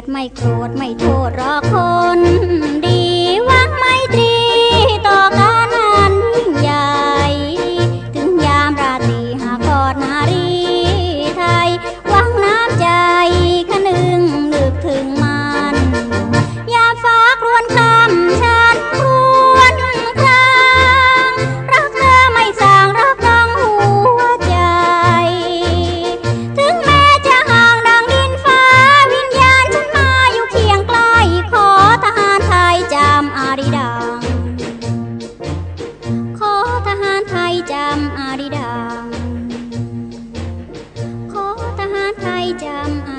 ยดไม่โกรธไม่โทษรอคอย dumb.